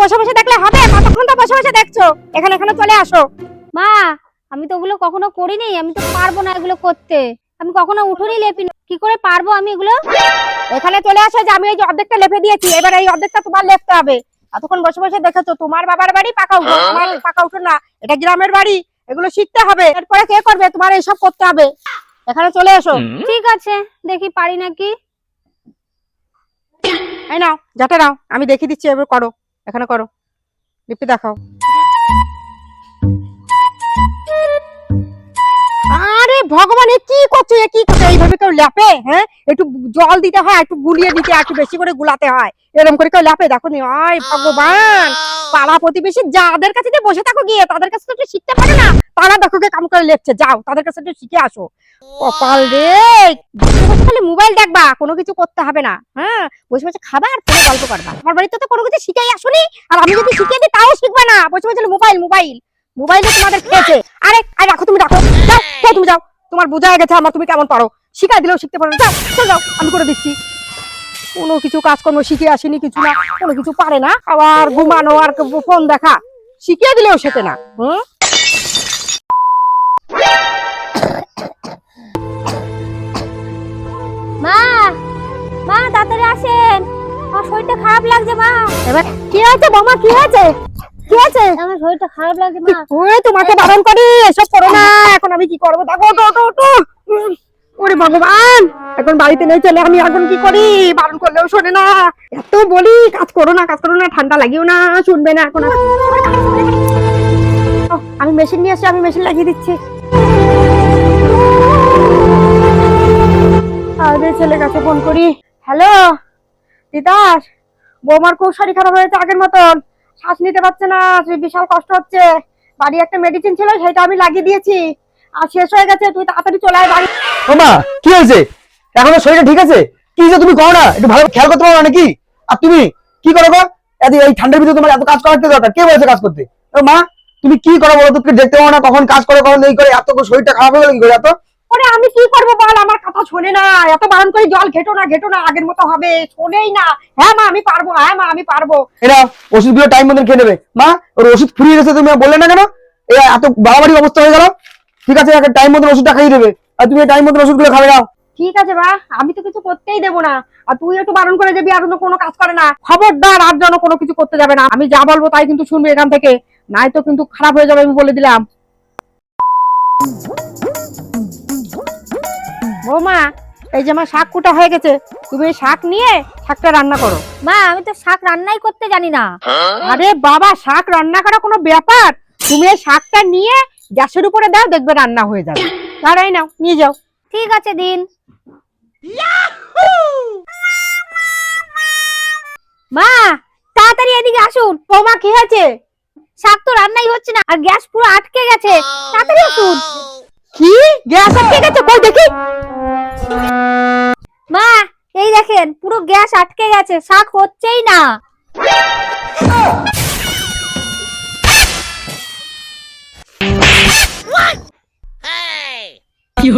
বসে বসে দেখলে হবে? কতক্ষণ তো বসে বসে দেখছ? এখানে এখানে চলে আসো। মা আমি তো ওগুলো কখনো করিনি। আমি তো পারব না এগুলো করতে। আমি কখনো উঠোনি লেপিনি কি করে পারব আমি এগুলো? এখানে চলে আসো যে আমি এই যে অর্ধেকটা লেপে দিয়েছি। এবার এই অর্ধেকটা তোমার লেপতে হবে। এতক্ষণ বসে বসে দেখেছ তোমার বাবার বাড়ি পাকা উঠো। তোমার পাকা উঠো না এটা গ্রামের বাড়ি। এগুলো শিখতে হবে। এরপরে কে করবে? তোমার এইসব করতে হবে। এখানে চলে এসো। ঠিক আছে দেখি পারি নাকি। এই নাও যাতে নাও। আমি দেখিয়ে দিচ্ছি এবার করো। এখানে করো। লিপি দেখাও। ভগবান কি করছ এ কি করছ? এইভাবে কেউ ল্যাপে হ্যাঁ? একটু জল দিতে হয়, একটু গুলিয়ে দিতে, একটু বেশি করে গুলাতে হয়। এরকম করে কেউ ল্যাপে, দেখো নি ভগবান! পাড়া প্রতিবেশী যাদের কাছে বসে থাকো গিয়ে, তাদের কাছে তো একটু শিখতে পারে না। তারা দেখো কাম করে লেপছে, যাও, তাদের কাছে একটু শিখে আসো। কপাল রে! বসে খালি মোবাইল দেখবা, কোনো কিছু করতে হবে না হ্যাঁ? বসে বসে খাবা আর ফোনে গল্প করবা। আমার বাড়িতে তো কোনো কিছু শিখেই আসুনি, আর আমি যদি শিখিয়ে দিই, তাও শিখবে না। বসে বসে মোবাইল মোবাইল। মোবাইলে তোমাদের খেয়েছে আরে আরে রাখো, তুমি রাখো। যাও, তুমি যাও। তোমার বোঝা গেছে আমার তুমি কেমন পারো? শিখাই দিলেও শিখতে পারো না। যাও চলে যাও আমি করে দিচ্ছি। কোনো কিছু কাজকর্ম শিখে আসেনি কিছু না কোনো কিছু পারে না। আবার ঘুমানো আর ফোন দেখা শিখিয়ে দিলেও শেখে না হুম? মা মা তাড়াতাড়ি আসেন। আমার শরীরটা খারাপ লাগছে মা। এবার কি হয়েছে বৌমা কি হয়েছে? কি হয়েছে? আমার শরীরটা খারাপ লাগছে মা। ওই তোমাকে বারণ করি? এসব করো না এখন আমি কি করব? দেখো ওটো ওটো ওটো ওরে ভগবান এখন বাড়িতে নেই চলে আমি এখন কি করি? বারণ করলেও শোনে না। এত বলি কাজ করো না কাজ করো না ঠান্ডা লাগিও না শুনবে না এখন আমি মেশিন নিয়ে আসছি আমি মেশিন লাগিয়ে দিচ্ছি। আরে ছেলে কাছে ফোন করি। হ্যালো তিতাস বৌমার খুব শরীর খারাপ হয়েছে আগের মতন। শ্বাস নিতে পারছে না বিশাল কষ্ট হচ্ছে। বাড়ি একটা মেডিসিন ছিল, সেটা আমি লাগিয়ে দিয়েছি। আর শেষ হয়ে গেছে, তুই তাড়াতাড়ি চলে আয় বাড়ি। ও মা, কি হয়েছে? এখন শরীরটা ঠিক আছে? কি যে তুমি করো না? একটু ভালো খেয়াল করতে পারো না নাকি? আর তুমি, কি করো গো? এই ঠান্ডার ভিতরে তোমার এত কাজ করার কি দরকার? কে বলেছে কাজ করতে? মা, তুমি কি করো বলো তো? দেখতে পারো না কখন কাজ করো, কখন এই করে, এত শরীরটা খারাপ হয়ে গেল কি করে এত? ওরে আমি কি করব বল? আমার কথা শোনে না। এত বারণ করে জল ঘেটো না ঘেটো না আগের মতো হবে। শোনেই না। হ্যাঁ মা আমি পারব হ্যাঁ মা আমি পারব। এরা ওষুধগুলো টাইম মতন খেয়ে নেবে। মা ওর ওষুধ ফুরিয়ে গেছে তুমি বললে না কেন? এ এত বাড়াবাড়ি অবস্থা হয়ে গেল। ঠিক আছে টাইম মতন ওষুধটা খাইয়ে দেবে। আর তুমি টাইম মতন ওষুধগুলো খাবে নাও ঠিক আছে মা আমি তো কিছু করতেই দেবো না। আর তুই একটু বারণ করে যাবি আর কোনো কাজ করে না। খবরদার আর যেন কোনো কিছু করতে যাবে না। আমি যা বলব তাই কিন্তু শুনবি এখান থেকে। নাই তো কিন্তু খারাপ হয়ে যাবে আমি বলে দিলাম। বৌমা এই যে আমার শাক কুটা হয়ে গেছে তুমি এই শাক নিয়ে শাকটা রান্না করো। মা আমি তো শাক রান্নাই করতে জানি না। আরে বাবা শাক রান্না করা কোনো ব্যাপার? তুমি এই শাকটা নিয়ে গ্যাসের উপরে দাও দেখবে রান্না হয়ে যাবে। দাঁড়াই নাও নিয়ে যাও। ঠিক আছে দিন। মা তাড়াতাড়ি এদিকে আসুন। বৌমা কি হয়েছে? শাক তো রান্নাই হচ্ছে না আর গ্যাস পুরো আটকে গেছে। তাড়াতাড়ি আসুন। কি? গ্যাস আটকে গেছে? কই দেখি। শ্বাস আটকে গেছে শাক হচ্ছেই না। কি